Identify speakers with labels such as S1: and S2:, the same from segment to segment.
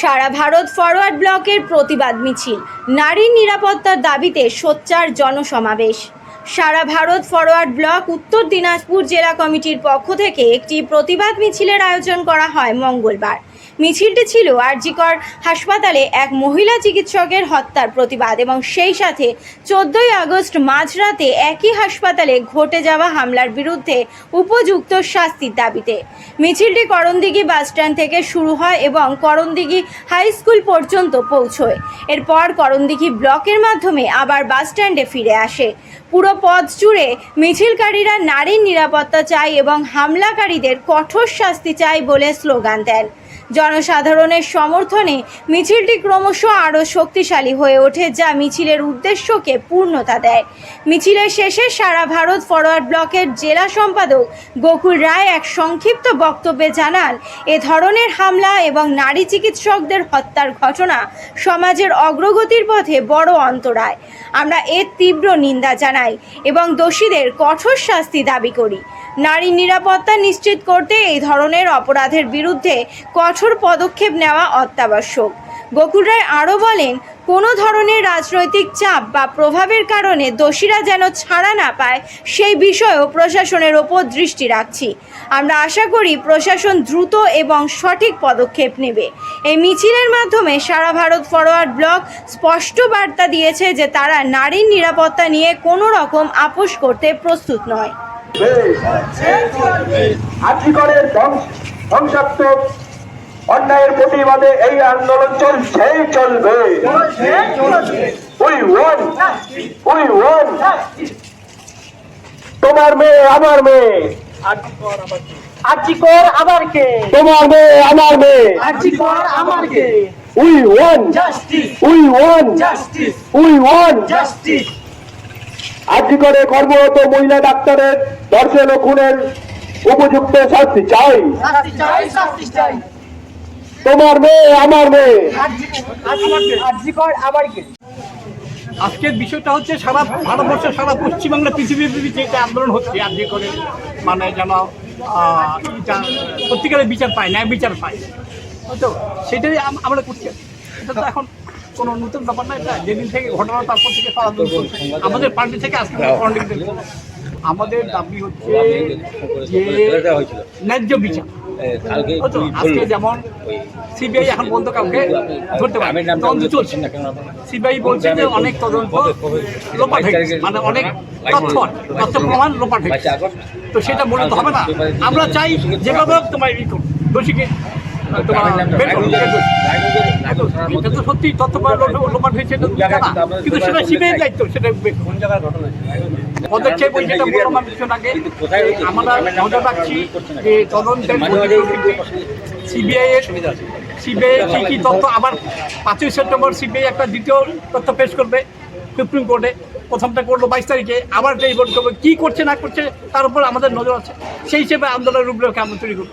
S1: সারা Bharat forward ব্লকের প্রতিবাদ মিছিল। নারীর নিরাপত্তার দাবিতে সোচ্চার জনসমাবেশ। সারা ভারত ফরওয়ার্ড ব্লক উত্তর দিনাজপুর জেলা কমিটির পক্ষ থেকে একটি প্রতিবাদ মিছিলের আয়োজন করা হয় মঙ্গলবার। মিছিলটি ছিল আরজিকর হাসপাতালে এক মহিলা চিকিৎসকের হত্যার প্রতিবাদ এবং সেই সাথে চোদ্দই আগস্ট মাঝরাতে একই হাসপাতালে ঘটে যাওয়া হামলার বিরুদ্ধে উপযুক্ত শাস্তির দাবিতে। মিছিলটি করণদিঘি বাসস্ট্যান্ড থেকে শুরু হয় এবং করণদিঘি হাই স্কুল পর্যন্ত পৌঁছয়। এরপর করণদিঘি ব্লকের মাধ্যমে আবার বাসস্ট্যান্ডে ফিরে আসে। পুরো পথ জুড়ে মিছিলকারীরা নারীর নিরাপত্তা চায় এবং হামলাকারীদের কঠোর শাস্তি চাই বলে স্লোগান দেন। জনসাধারণের সমর্থনে মিছিলটি ক্রমশ আরও শক্তিশালী হয়ে ওঠে, যা মিছিলের উদ্দেশ্যকে পূর্ণতা দেয়। মিছিলের শেষে সারা ভারত ফরওয়ার্ড ব্লকের জেলা সম্পাদক গোকুল রায় এক সংক্ষিপ্ত বক্তব্যে জানান, এ ধরনের হামলা এবং নারী চিকিৎসকদের হত্যার ঘটনা সমাজের অগ্রগতির পথে বড় অন্তরায়। আমরা এর তীব্র নিন্দা জানাই এবং দোষীদের কঠোর শাস্তি দাবি করি। নারীর নিরাপত্তা নিশ্চিত করতে এই ধরনের অপরাধের বিরুদ্ধে কঠোর পদক্ষেপ নেওয়া অত্যাবশ্যক। গোকুল রায় আরও বলেন, কোনো ধরনের রাজনৈতিক চাপ বা প্রভাবের কারণে দোষীরা যেন ছাড়া না পায়, সেই বিষয়েও প্রশাসনের ওপর দৃষ্টি রাখছি। আমরা আশা করি প্রশাসন দ্রুত এবং সঠিক পদক্ষেপ নেবে। এই মিছিলের মাধ্যমে সারা ভারত ফরওয়ার্ড ব্লক স্পষ্ট বার্তা দিয়েছে যে তারা নারীর নিরাপত্তা নিয়ে কোনো রকম আপোষ করতে প্রস্তুত নয়।
S2: অন্যায়ের প্রতিবাদে এই আন্দোলন চলছেই চলবে। উই ওয়ান উই ওয়ান তোমার মেয়ে আমার মেয়ে।
S3: আবার কে?
S2: তোমার মেয়ে আমার মেয়ে।
S3: আমার কে?
S2: We want
S3: justice
S2: we want
S3: justice
S2: we want
S3: justice
S2: কর্মরত মহিলা ডাক্তারের ও খুনের উপযুক্ত শাস্তি চাই।
S3: শাস্তি চাই শাস্তি চাই।
S2: তোমার মেয়ে আমার মেয়ে।
S3: কে?
S4: আজকের বিষয়টা হচ্ছে সারা ভারতবর্ষ সারা পশ্চিমবাংলা পৃথিবীর যে একটা আন্দোলন হচ্ছে আর যে করে মানে যেন সত্যিকারের বিচার পায় ন্যায় বিচার পায়। হয়তো সেটাই আমরা করছি। এটা তো এখন কোনো নতুন ব্যাপার না এটা যেদিন থেকে ঘটনা তারপর থেকে সারা আন্দোলন আমাদের পার্টি থেকে আজকে আমাদের দাবি হচ্ছে যে ন্যায্য বিচার। হয়তো আজকে যেমন সিবিআই এখন বন্ধ কাউকে ধরতে পারে তদন্ত চলছে। সিবিআই বলছে যে অনেক তদন্ত লোপাট মানে অনেক তথ্য তথ্য প্রমাণ লোপাট তো সেটা বলতে তো হবে না। আমরা চাই যেভাবে তোমার দোষীকে দায়িত্ব সেটা সিবিআই এর কি কি তথ্য আবার পাঁচই সেপ্টেম্বর সিবিআই একটা দ্বিতীয় তথ্য পেশ করবে সুপ্রিম কোর্টে প্রথমটা করল বাইশ তারিখে আবার ভোট করবে কী করছে না করছে তার উপর আমাদের নজর আছে সেই হিসেবে আন্দোলনের রূপরেখা আমরা তৈরি করব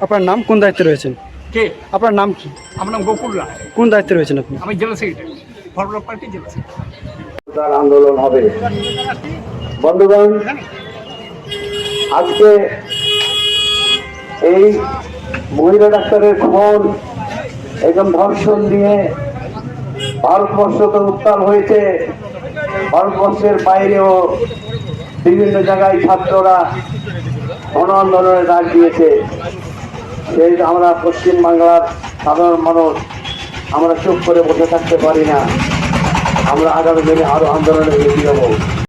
S5: আপনার নাম কোন দায়িত্বে রয়েছেন?
S4: কে?
S5: আপনার নাম কি?
S4: আমার নাম গোকুল রায়।
S5: কোন দায়িত্বে রয়েছেন আপনি?
S4: আমি জেলা সেক্রেটারি ফরওয়ার্ড পার্টি জেলা সেক্রেটারি
S2: আন্দোলন হবে। বন্ধুগণ আজকে এই মহিলা ডাক্তারের খুন এবং ধর্ষণ দিয়ে ভারতবর্ষ তো উত্তাল হয়েছে। ভারতবর্ষের বাইরেও বিভিন্ন জায়গায় ছাত্ররা গণ আন্দোলনের ডাক দিয়েছে। সেই আমরা পশ্চিম বাংলার সাধারণ মানুষ, আমরা চুপ করে বসে থাকতে পারি না। আমরা আগামী দিনে আরও আন্দোলনে এগিয়ে যাব।